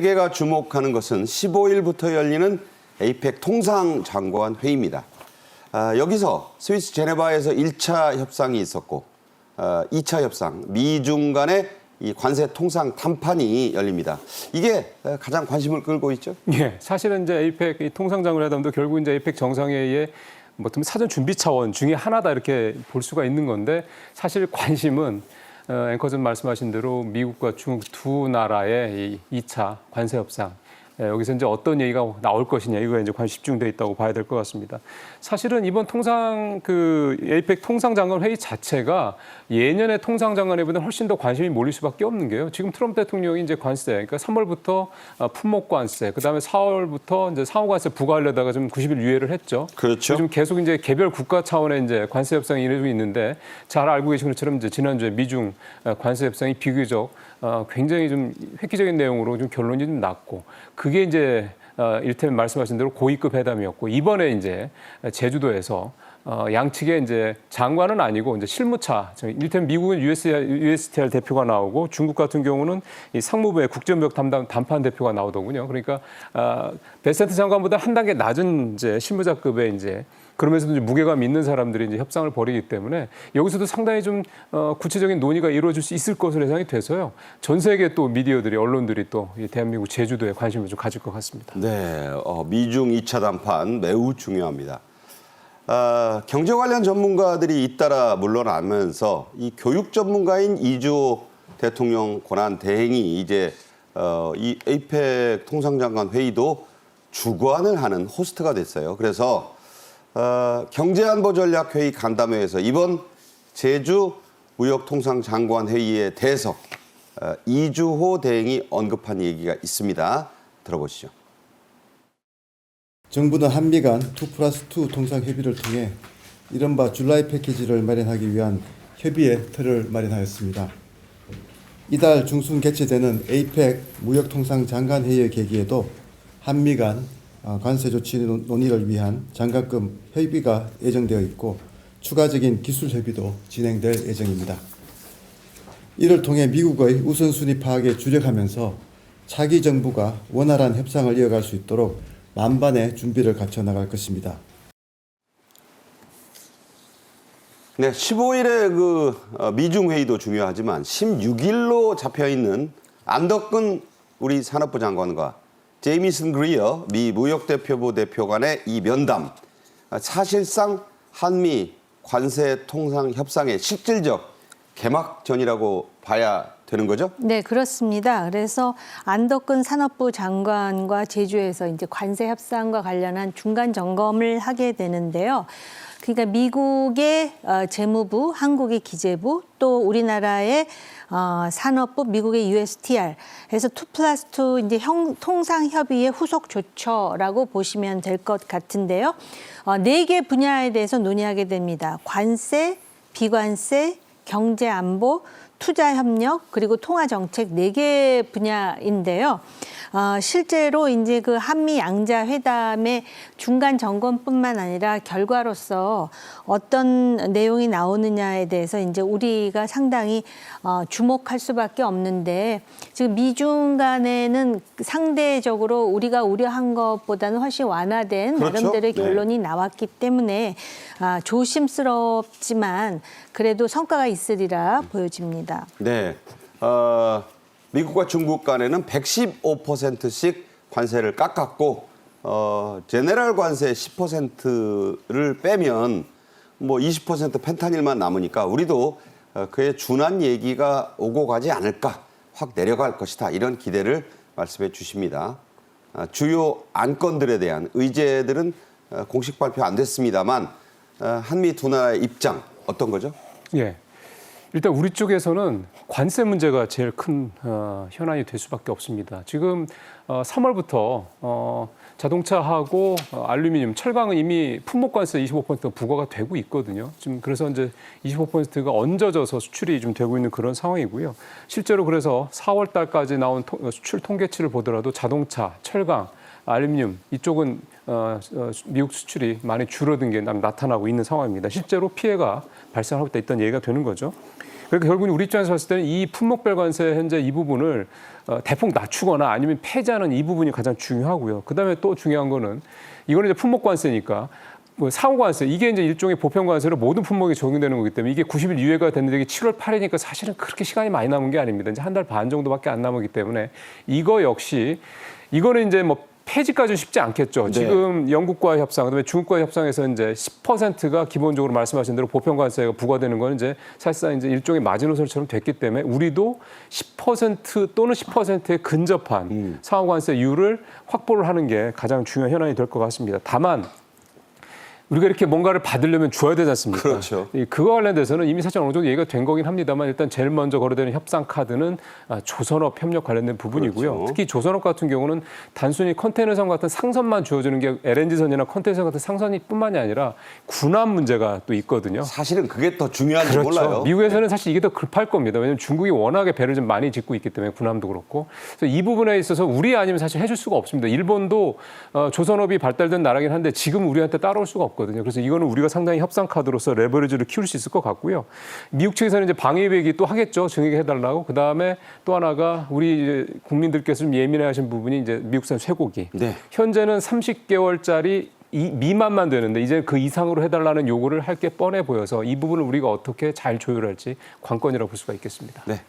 세계가 주목하는 것은 15일부터 열리는 에이펙 통상장관 회의입니다. 아, 여기서 스위스 제네바에서 1차 협상이 있었고 아, 2차 협상 미중 간의 이 관세 통상談판이 열립니다. 이게 어, 가장 관심을 끌고 있죠. 예, 사실은 이제 에이펙 이 통상장관회담도 결국 이제 에이펙 정상회의의 뭐 사전 준비 차원 중에 하나다 이렇게 볼 수가 있는 건데 사실 관심은 어, 앵커전 말씀하신 대로 미국과 중국 두 나라의 이 2차 관세 협상. 예, 여기서 이제 어떤 얘기가 나올 것이냐 이거에 이제 관심 집중돼 있다고 봐야 될 것 같습니다. 사실은 이번 통상 그 에이펙 통상장관 회의 자체가 예년의 통상장관회보다 훨씬 더 관심이 몰릴 수밖에 없는 게요. 지금 트럼프 대통령이 이제 관세, 그러니까 3월부터 품목 관세, 그다음에 4월부터 이제 상호 관세 부과하려다가 좀 90일 유예를 했죠. 그렇죠. 지금 계속 이제 개별 국가 차원의 이제 관세 협상이 이루어지고 있는데 잘 알고 계신 것처럼 이제 지난주에 미중 어, 관세 협상이 비교적 어, 굉장히 좀 획기적인 내용으로 좀 결론이 좀 났고 그게 이제 어, 이를테면 말씀하신 대로 고위급 회담이었고 이번에 이제 제주도에서 어, 양측의 이제 장관은 아니고 이제 실무차, 저 이를테면 미국은 USTR, 대표가 나오고 중국 같은 경우는 이 상무부의 국제무역 담당 담판 대표가 나오더군요. 그러니까 아, 베센트 장관보다 한 단계 낮은 이제 실무자급의 이제 그러면서도 이제 무게감 있는 사람들이 이제 협상을 벌이기 때문에 여기서도 상당히 좀 어, 구체적인 논의가 이루어질 수 있을 것으로 예상이 돼서요. 전 세계 또 미디어들이 언론들이 또이 대한민국 제주도에 관심을 좀 가질 것 같습니다. 네, 어, 미중 2차談판 매우 중요합니다. 아, 경제 관련 전문가들이 잇따라 물러나면서 이 교육 전문가인 이주호 대통령 권한 대행이 이제 어, 이 에이펙 통상장관 회의도 주관을 하는 호스트가 됐어요. 그래서 어, 경제안보전략회의 간담회에서 이번 제주 무역통상장관 회의에 대해서 어, 이주호 대행이 언급한 얘기가 있습니다. 들어보시죠. 정부는 한미 간 2 플러스 2 통상 협의를 통해 이른바 줄라이 패키지를 마련하기 위한 협의의 틀을 마련하였습니다. 이달 중순 개최되는 에이펙 무역통상 장관 회의의 계기에도 한미 간 어, 관세 조치 논- 논의를 위한 장관급 협의가 예정되어 있고 추가적인 기술 협의도 진행될 예정입니다. 이를 통해 미국의 우선순위 파악에 주력하면서 차기 정부가 원활한 협상을 이어갈 수 있도록 만반의 준비를 갖춰 나갈 것입니다. 네, 15일에 그 어, 미중 회의도 중요하지만 16일로 잡혀 있는 안덕근 우리 산업부 장관과 제이미슨 그리어 미 무역대표부 대표 간의 이 면담 아, 사실상 한미 관세 통상 협상의 실질적 개막전이라고 봐야 되는 거죠? 네, 그렇습니다. 그래서 안덕근 산업부 장관과 제주에서 이제 관세 협상과 관련한 중간 점검을 하게 되는데요. 그러니까 미국의 어, 재무부, 한국의 기재부, 또 우리나라의 어, 산업부, 미국의 USTR 해서 2 플러스 2 이제 형, 통상 협의의 후속 조처라고 보시면 될 것 같은데요. 어, 네개 분야에 대해서 논의하게 됩니다. 관세, 비관세, 경제 안보, 투자 협력 그리고 통화 정책 네 개 분야인데요. 어, 실제로 이제 그 한미 양자 회담의 중간 점검뿐만 아니라 결과로서 어떤 내용이 나오느냐에 대해서 이제 우리가 상당히 어, 주목할 수밖에 없는데 지금 미중 간에는 상대적으로 우리가 우려한 것보다는 훨씬 완화된 그렇죠. 나름대로의 네. 결론이 나왔기 때문에 아, 조심스럽지만 그래도 성과가 있으리라 보여집니다. 네. 어, 미국과 중국 간에는 115%씩 관세를 깎았고 어, 제네랄 관세 10%를 빼면 뭐 20% 펜타닐만 남으니까 우리도 어, 그에 준한 얘기가 오고 가지 않을까 확 내려갈 것이다 이런 기대를 말씀해 주십니다. 아, 주요 안건들에 대한 의제들은 어, 공식 발표 안 됐습니다만 어, 한미 두 나라의 입장 어떤 거죠? 예. 일단 우리 쪽에서는 관세 문제가 제일 큰 어, 현안이 될 수밖에 없습니다. 지금 어, 3월부터 어, 자동차하고 어, 알루미늄, 철강은 이미 품목 관세 25% 부과가 되고 있거든요. 지금 그래서 이제 25%가 얹어져서 수출이 좀 되고 있는 그런 상황이고요. 실제로 그래서 4월 달까지 나온 통- 어, 수출 통계치를 보더라도 자동차, 철강, 알루미늄 이쪽은 어, 어, 미국 수출이 많이 줄어든 게 나- 나타나고 있는 상황입니다. 실제로 피해가 발생하고 있다 있다는 얘기가 되는 거죠. 그러니까 결국은 우리 입장에서 봤을 때는 이 품목별 관세 현재 이 부분을 어, 대폭 낮추거나 아니면 폐지하는 이 부분이 가장 중요하고요. 그다음에 또 중요한 거는 이거는 이제 품목 관세니까 뭐 상호 관세 이게 이제 일종의 보편 관세로 모든 품목에 적용되는 거기 때문에 이게 90일 유예가 됐는데 이게 7월 8일이니까 사실은 그렇게 시간이 많이 남은 게 아닙니다. 이제 한 달 반 정도밖에 안 남았기 때문에 이거 역시 이거는 이제 뭐 폐지까지는 쉽지 않겠죠. 네. 지금 영국과 협상, 그다음에 중국과 협상에서 이제 10%가 기본적으로 말씀하신 대로 보편 관세가 부과되는 건 이제 사실상 이제 일종의 마지노선처럼 됐기 때문에 우리도 10% 또는 10%에 근접한 음. 상호 관세율을 확보를 하는 게 가장 중요한 현안이 될 것 같습니다. 다만 우리가 이렇게 뭔가를 받으려면 줘야 되지 않습니까? 그렇죠. 이 그거 관련돼서는 이미 사실 어느 정도 얘기가 된 거긴 합니다만 일단 제일 먼저 거래되는 협상 카드는 아, 조선업 협력 관련된 부분이고요. 그렇죠. 특히 조선업 같은 경우는 단순히 컨테이너선 같은 상선만 주어지는 게 LNG선이나 컨테이너선 같은 상선이뿐만이 아니라 군함 문제가 또 있거든요. 사실은 그게 더 중요한지 그렇죠. 몰라요. 미국에서는 사실 이게 더 급할 겁니다. 왜냐하면 중국이 워낙에 배를 좀 많이 짓고 있기 때문에 군함도 그렇고. 그래서 이 부분에 있어서 우리 아니면 사실 해줄 수가 없습니다. 일본도 어, 조선업이 발달된 나라긴 한데 지금 우리한테 따라올 수가 없 거든요. 그래서 이거는 우리가 상당히 협상 카드로서 레버리지를 키울 수 있을 것 같고요. 미국 측에서는 이제 방위비 얘기 또 하겠죠. 증액 해 달라고. 그 다음에 또 하나가 우리 국민들께서 좀 예민해 하신 부분이 이제 미국산 쇠고기. 네. 현재는 30개월짜리 이 미만만 되는데 이제 그 이상으로 해달라는 요구를 할 게 뻔해 보여서 이 부분을 우리가 어떻게 잘 조율할지 관건이라고 볼 수가 있겠습니다. 네.